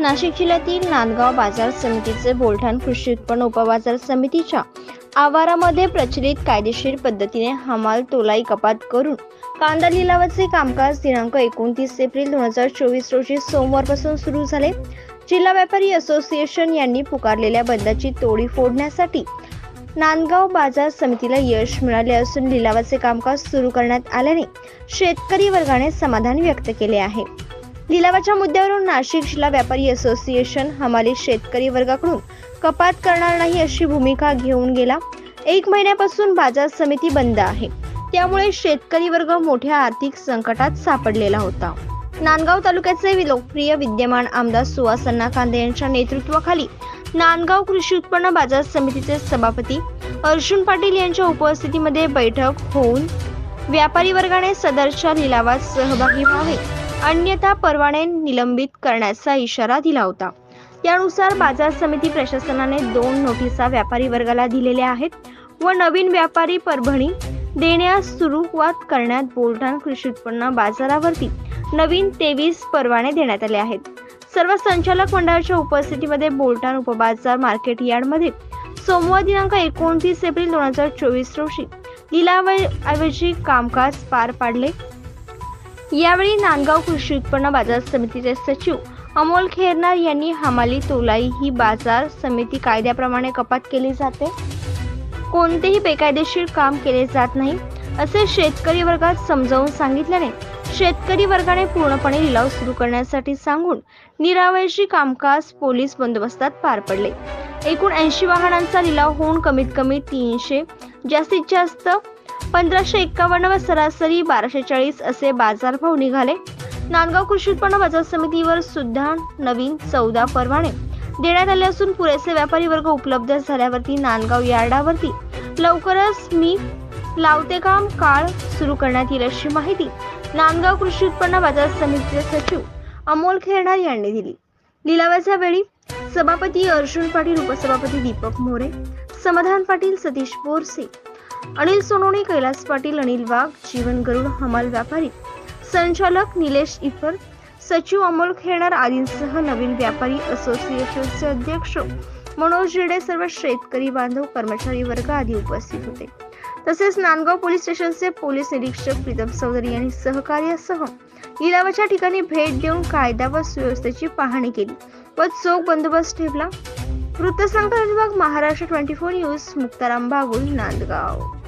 नाशिक जिल्ह्यातील नांदगाव बाजार समितीचे बोलठाण कृषी उत्पन्न उपबाजार समितीच्या आवारामध्ये प्रचलित कायदेशीर पद्धतीने हमाल तोलाई कपात करून कांदा लिलावाचे कामकाज दिनांक एकोणतीस एप्रिल दोन हजार चोवीस रोजी सोमवारपासून सुरू झाले. जिल्हा व्यापारी असोसिएशन यांनी पुकारलेल्या बंदाची तोडी फोडण्यासाठी नांदगाव बाजार समितीला यश मिळाले असून लिलावाचे कामकाज सुरू करण्यात आल्याने शेतकरी वर्गाने समाधान व्यक्त केले आहे. लिलावाच्या मुद्द्यावरून नाशिक जिल्हा व्यापारी असोसिएशन हमाली शेतकरी वर्गाकडून कपात करणार नाही अशी भूमिका घेऊन गेला. एक महिन्यापासून बाजार समिती बंद आहे. त्यामुळे शेतकरी वर्ग मोठ्या आर्थिक संकटात सापडलेला होता. नांदगाव तालुक्याचे लोकप्रिय विद्यमान आमदार सुहासन्ना कांदे यांच्या नेतृत्वाखाली नांदगाव कृषी उत्पन्न बाजार समितीचे सभापती अर्जुन पाटील यांच्या उपस्थितीमध्ये बैठक होऊन व्यापारी वर्गाने सदरच्या लिलावात सहभागी व्हावे. अन्यथा परवाने निलंबित करण्याचा इशारा दिला होता. त्यानुसार बाजार समिती प्रशासनाने दोन नोटिसा व्यापारी वर्गाला दिलेल्या आहेत व नवीन व्यापारी परभणी देण्यास सुरुवात करण्यात बोलठाण कृषी उत्पन्न बाजारावरती नवीन तेवीस परवाने देण्यात आले आहेत. सर्व संचालक मंडळाच्या उपस्थितीमध्ये बोलठाण उपबाजार मार्केट यार्डमध्ये सोमवार दिनांक एकोणतीस एप्रिल दोन हजार चोवीस रोजी लिलावाऐवजी कामकाज पार पाडले. यावेळी नांदगाव कृषी उत्पन्न बाजार समितीचे सचिव अमोल खेरनार यांनी हमाली तोलाई ही बाजार समिती कायद्याप्रमाणे कपात केली जाते. कोणतेही बेकायदेशीर काम केले जात नाही असे शेतकरी वर्गात समजावून सांगितल्याने शेतकरी वर्गाने पूर्णपणे लिलाव सुरू करण्यासाठी सांगून निरावयाची कामकाज पोलीस बंदोबस्तात पार पडले. एकूण ऐंशी वाहनांचा लिलाव होऊन कमीत कमी तीनशे जास्तीत जास्त पंधराशे एक्कावन्न व सरासरी बाराशे चाळीस असे बाजारभाव निघाले. नांदगाव कृषी उत्पन्न बाजार समितीवर सुद्धा नवीन चौदा परवाने देण्यात आले असून पुरेसे व्यापारी वर्ग उपलब्ध झाल्यावरती नांदगाव यार्डावरती लवकरच मी लावते काम काळ सुरू करण्यात येईल अशी माहिती नांदगाव कृषी उत्पन्न बाजार समितीचे सचिव अमोल खेरणार यांनी दिली. लिलावाच्या वेळी सभापती अर्जुन पाटील उपसभापती दीपक मोरे समाधान पाटील सतीश बोरसे अनिल सोनोने कैलास पाटील अनिल वाघ जीवन गरुड हमाल व्यापारी संचालक निलेश इफर सचिव अमोल खेळणार आदींसह नवीन व्यापारी असोसिएशनचे अध्यक्ष मनोज जिडे सर्व शेतकरी बांधव कर्मचारी वर्ग आदी उपस्थित होते. तसेच नांदगाव पोलीस स्टेशनचे पोलीस निरीक्षक प्रीतम चौधरी यांनी सहकार्यासह लिलावाच्या ठिकाणी भेट देऊन कायदा व सुव्यवस्थेची पाहणी केली व चोख बंदोबस्त ठेवला. वृत्तसंकलन विभाग Maharashtra twenty four news Muktaram Bagul Nandgaon.